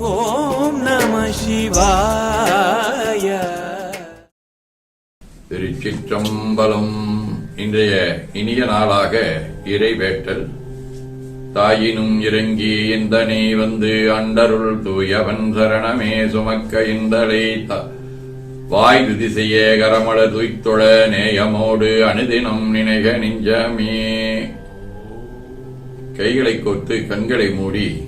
ஓம் நம சிவாய. திருச்சிற்றம்பலம். இன்றைய இனிய நாளாக இறைவேட்டல். தாயினும் இறங்கி இந்தனை வந்து அண்டருள் தூயவன் சரணமே சுமக்க இந்தலை வாய் திசையே கரமள துய்த்தொழ நேயமோடு அனுதினம் நினைக நெஞ்சமே. கைகளை கோர்த்து கண்களை மூடி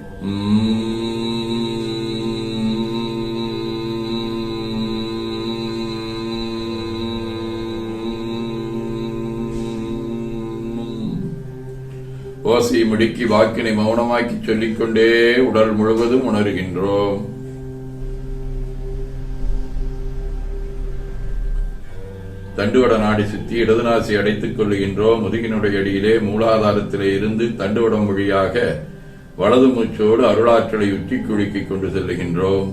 ஓசையை முடுக்கி வாக்கினை மௌனமாக்கி சொல்லிக்கொண்டே உடல் முழுவதும் உணர்கின்றோம். தண்டுவட நாடி சுத்தி இடதுநாசி அடைத்துக் கொள்ளுகின்றோம். முதுகினுடைய அடியிலே மூலாதாரத்திலே இருந்து தண்டுவடம் வழியாக வலது மூச்சோடு அருளாற்றலை உச்சி குலுக்கிக் கொண்டு செல்லுகின்றோம்.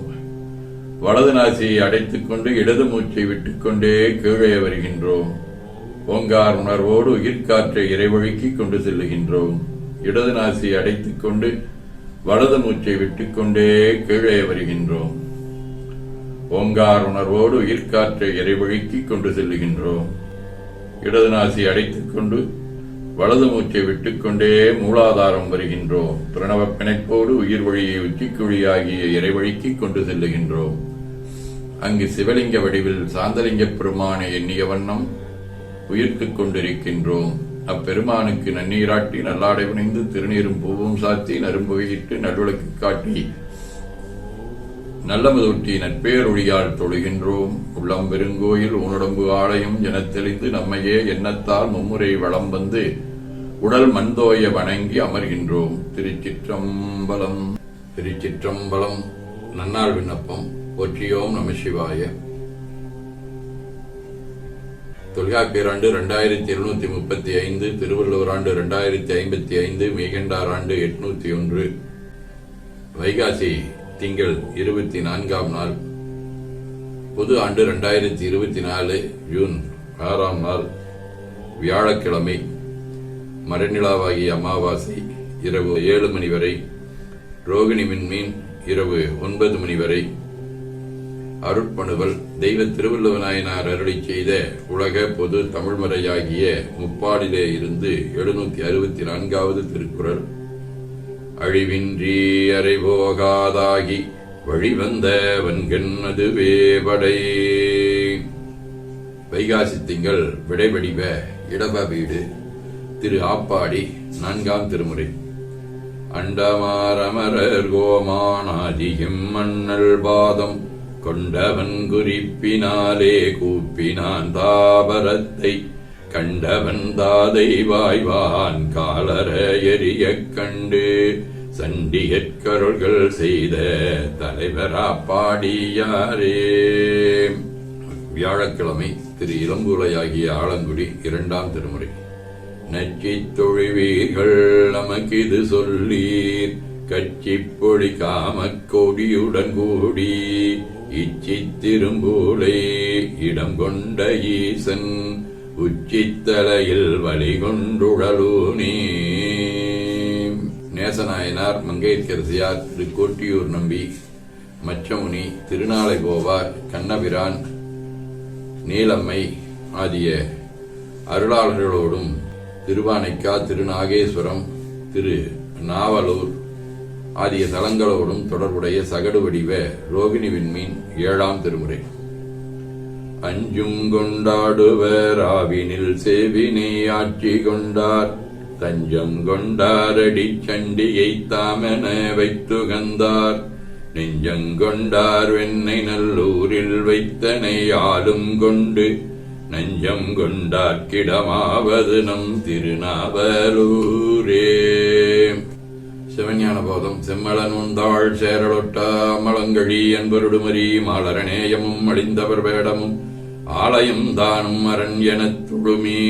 வலது நாசியை அடைத்துக் கொண்டு இடது மூச்சை விட்டுக்கொண்டே கீழே வருகின்றோம். ஓங்கார் உணர்வோடு உயிர்காற்றை இறைவழுக்கி கொண்டு செல்லுகின்றோம். இடது நாசி அடைத்துக் கொண்டு வலது மூச்சை விட்டுக்கொண்டே கீழே வருகின்றோம். ஓங்கார் உணர்வோடு உயிர்காற்றை இறைவழுக்கி கொண்டு செல்லுகின்றோம். இடது நாசி அடைத்துக் கொண்டு வலது மூச்சை விட்டுக்கொண்டே மூலாதாரம் வருகின்றோம். பிரணவ பிணைப்போடு உயிர் வழியை உச்சிக்குழியாகிய இறைவழிக்கு கொண்டு செல்லுகின்றோம். அங்கு சிவலிங்க வடிவில் சாந்தலிங்க பெருமானை எண்ணிய வண்ணம் உயிர்த்துக் கொண்டிருக்கின்றோம். அப்பெருமானுக்கு நன்னீராட்டி நல்லாடை புனைந்து திருநீரும் பூவும் சாத்தி நரும்புகையிட்டு நல்விளக்கு காட்டி நல்லமுதொட்டி நட்பேரொழியால் தொழுகின்றோம். உள்ளம் பெருங்கோயில் ஊனடம்பு ஆலயம் எனத்தெளிந்து நம்மையே எண்ணத்தால் மும்முறை வளம் வந்து உடல் மண்தோய வணங்கி அமர்கின்றோம். திருச்சிற்றம்பலம் திருச்சிற்றம்பலம் நன்னாள் விண்ணப்பம் போற்றியோம் நம சிவாய. தொல்காப்பியர் ஆண்டு ரெண்டாயிரத்தி எழுநூத்தி முப்பத்தி ஐந்து திருவள்ளுவர் ஆண்டு ரெண்டாயிரத்தி ஐம்பத்தி ஐந்து மீகண்டார் ஆண்டு எட்நூத்தி ஒன்று. வைகாசி திங்கள் இருபத்தி நான்காம் நாள். பொது ஆண்டு ரெண்டாயிரத்தி இருபத்தி நாலு ஜூன் ஆறாம் நாள். வியாழக்கிழமை மரநிலாவாகிய அமாவாசை இரவு ஏழு மணி வரை. ரோகிணி மின்மீன் இரவு ஒன்பது மணி வரை. அருட்பணுவல் தெய்வ திருவள்ளுவ நாயனார் செய்த உலக பொது தமிழ்மறையாகிய முப்பாடிலே இருந்து எழுநூத்தி அறுபத்தி நான்காவது திருக்குறள். அழிவின்றி அறைபோகாதாகி வழிவந்த வன்கண் அதுவே படை வைகாசி திங்கள் விடைவடிவ இடப வீடு திரு ஆப்பாடி நான்காம் திருமுறை. அண்டமாரமரர் கோமானாதியும் மன்னல் பாதம் கொண்டவன் குறிப்பினாலே கூப்பினான் தாபரத்தை. கண்டவன் தாதை வாய்வான் காலர எரியக் கண்டு. சண்டியற்கருள்கள் செய்த தலைவரா பாடியாரே வியாழக்கிழமை திரு இளம்புலையாகிய ஆலங்குடி இரண்டாம் திருமுறை. நச்சித் தொழுவீர்கள் இது சொல்லீர். கட்சிப் காமக்கொடியுடன் கூடி இச்சி திரும்பூலே இடம் கொண்ட ஈசன் உச்சித்தலையில் வழி கொண்டுழலூனே நேசநாயனார் மங்கையர்கரசியார் திருக்கோட்டியூர் நம்பி மச்சமுனி திருநாளை போவார் கண்ணபிரான் நீலம்மை ஆகிய அருளாளர்களோடும் திருவானைக்கா திருநாகேஸ்வரம் திரு நாவலூர் ஆகிய தலங்களோடும் தொடர்புடைய சகடு வடிவ ரோகிணி விண்மீன் ஏழாம் திருமுறை. அஞ்சும் கொண்டாடுவர் ஆவினில் சேவினை ஆட்சி கொண்டார். தஞ்சம் கொண்டாரடி சண்டியை தாமென வைத்துகந்தார். நெஞ்சங்கொண்டார் வெண்ணை நல்லூரில் வைத்தனை ஆளும் கொண்டு நஞ்சம் கொண்டார்க்கிடமாவது நம் திருநாவலூரே. சிவஞான போதம் செம்மலன் உந்தாள் சேரலொட்ட அமலங்கழி என்பருடுமரி மாலரநேயமும் அழிந்தவர் வேடமும் ஆலயம் தானும் அரண் எனத் துழுமே.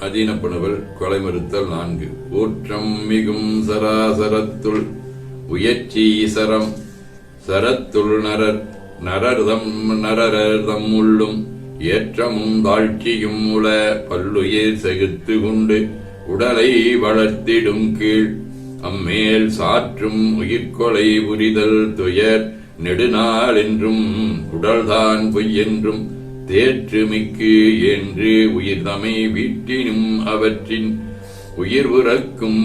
அதீனப்புணவல் கொலை மறுத்தல் நான்கு. ஊற்றம் மிகும் சராசரத்துள் உயர்ச்சி சரம் சரத்துள் நரர் நரர்தம் நரரர்தம் உள்ளும் ஏற்றமும் தாழ்ச்சியும் உள பல்லுயிர் செகுத்து கொண்டு உடலை வளர்த்திடும் கீழ் அம்மேல் சாற்றும் உயிர்கொலை புரிதல் துயர் நெடுநாள் என்றும் உடல்தான் பொய்யென்றும் தேற்றுமிக்கு என்று உயிர்தமை வீட்டினும் அவற்றின் உயிர் உறக்கும்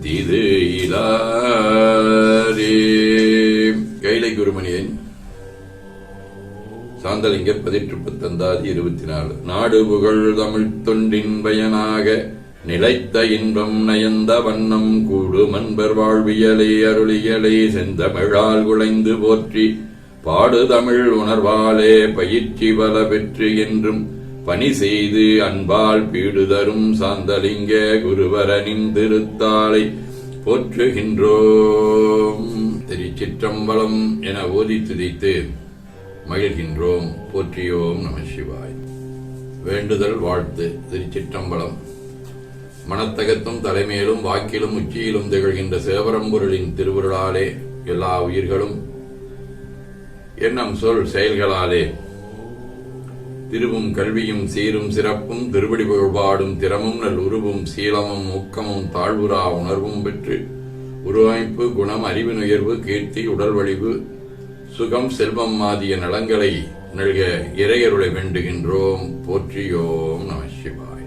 தீது இலாரே கைலை குருமணியன் சாந்தலிங்க பதிற்று பத்தந்தாதி இருபத்தி நாலு. நாடு புகழ் தமிழ் தொண்டின் பயனாக நிலைத்த இன்பம் நயந்த வண்ணம் கூடு மன்பர் வாழ்வியலை அருளியலை செந்தமிழால் குலைந்து போற்றி பாடு தமிழ் உணர்வாலே பயிற்சி பல பெற்று என்றும் பணி செய்து அன்பால் பீடு தரும் சாந்தலிங்க குருவரனின் திருத்தாளை போற்றுகின்றோம். திருச்சிற்றம்பலம் என ஓதி துதித்து மகிழ்கின்றோம். போற்றியோம் நம சிவாய். வேண்டுதல் வாழ்த்து திருச்சிற்றம்பலம். மனத்தகத்தும் தலைமையிலும் வாக்கிலும் உச்சியிலும் திகழ்கின்ற சிவபரம்பொருளின் திருவுருளாலே எல்லா உயிர்களும் எண்ணம் சொல் செயல்களாலே. திருவும் கல்வியும் சீரும் சிறப்பும் திருவடி புகழ்பாடும் திறமும் நல் உருவும் சீலமும் ஊக்கமும் தாழ்வுரா உணர்வும் பெற்று உருவமைப்பு குணம் அறிவு நுயர்வு கீர்த்தி உடல் வலிவு சுகம் செல்வம் ஆதிய நலங்களை நல்க இறையருளை வேண்டுகின்றோம். போற்றியோம் நம சிவாய்.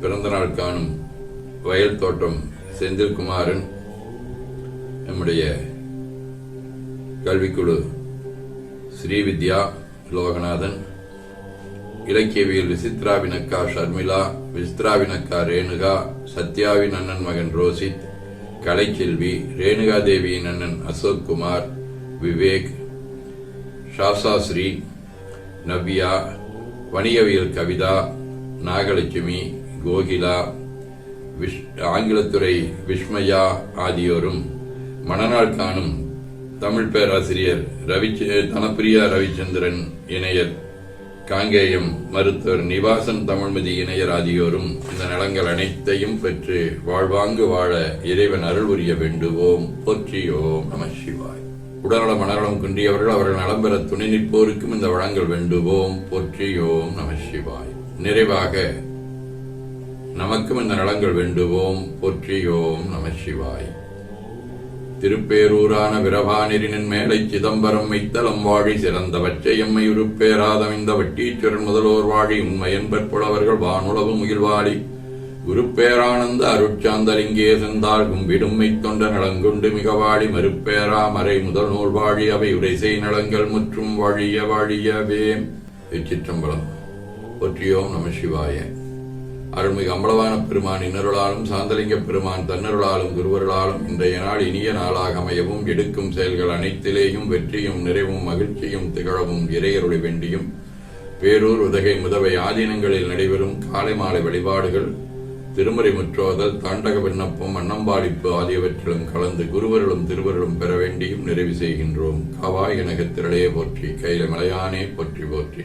பிறந்த நாள் காணும் வயல் தோட்டம் செந்தில்குமாரன் நம்முடைய கல்விக்குழு ஸ்ரீவித்யா லோகநாதன் இலக்கியவியல் விசித்ராவின் அக்கா ஷர்மிளா விசித்ராவின் அக்கா ரேணுகா சத்யாவின் அண்ணன் மகன் ரோசித் கலைச்செல்வி ரேணுகா தேவியின் அண்ணன் அசோக் குமார் விவேக் ஷாசாஸ்ரீ நவ்யா வணிகவியல் கவிதா நாகலட்சுமி கோகிலா விஷ் ஆங்கிலத்துறை விஸ்மயா ஆகியோரும் மணநாள் காணும் தமிழ் பேராசிரியர் ரவி தனப்பிரியா ரவிச்சந்திரன் இணையர் காங்கேயம் மருத்துவர் நிவாசன் தமிழ்மதி இணையர் ஆகியோரும் இந்த நலங்கள் அனைத்தையும் பெற்று வாழ்வாங்கு வாழ இறைவன் அருள் உரிய வேண்டுவோம். போற்றியோம் நம சிவாய். உடல்நல மனநலம் குன்றியவர்கள் அவர்கள் நலம் பெற துணை நிற்போருக்கும் இந்த வளங்கள் வேண்டுவோம். போற்றியோம் நம சிவாய். நிறைவாக நமக்கும் இந்த நலங்கள் வேண்டுவோம். போற்றியோம் நம சிவாய். திருப்பேரூரான விரபானிரினின் மேலை சிதம்பரம் மைத்தலம் வாழி சிறந்த வச்சையம்மை உருப்பேராதம் இந்த வட்டீச்சுரன் முதல்வோர் வாழி உண்மையன்பற் புலவர்கள் வானுளவு முகில்வாழி குருப்பேரானந்த அருட்சாந்தலிங்கே செந்தாள் கும்பிடும்மை தொண்ட நலங்குண்டு மிக வாழி மறுப்பேரா மறை முதல் நூல் வாழி அவை உரைசை நலங்கள் முற்றும் வாழிய வாழியவே. திருச்சிற்றம்பலம். ஒற்றியோம் நம சிவாய. அருள்மிகு அம்பலவான பெருமான் இன்னருளாலும் சாந்தலிங்க பெருமான் தன்னருளாலும் குருவருளாலும் இன்றைய நாள் இனிய நாளாக அமையவும் எடுக்கும் செயல்கள் அனைத்திலேயும் வெற்றியும் நிறைவும் மகிழ்ச்சியும் திகழவும் இறையருளை வேண்டியும். பேரூர் உதகை முதவை ஆதீனங்களில் நடைபெறும் காலை மாலை வழிபாடுகள் திருமறை முற்றோதல் தாண்டக விண்ணப்பம் அன்னம்பாடிப்பு ஆகியவற்றிலும் கலந்து குருவர்களும் திருவருளும் பெற வேண்டியும் நிறைவு செய்கின்றோம். காவாய் எனக திரளையே போற்றி கையில மலையானே போற்றி போற்றி.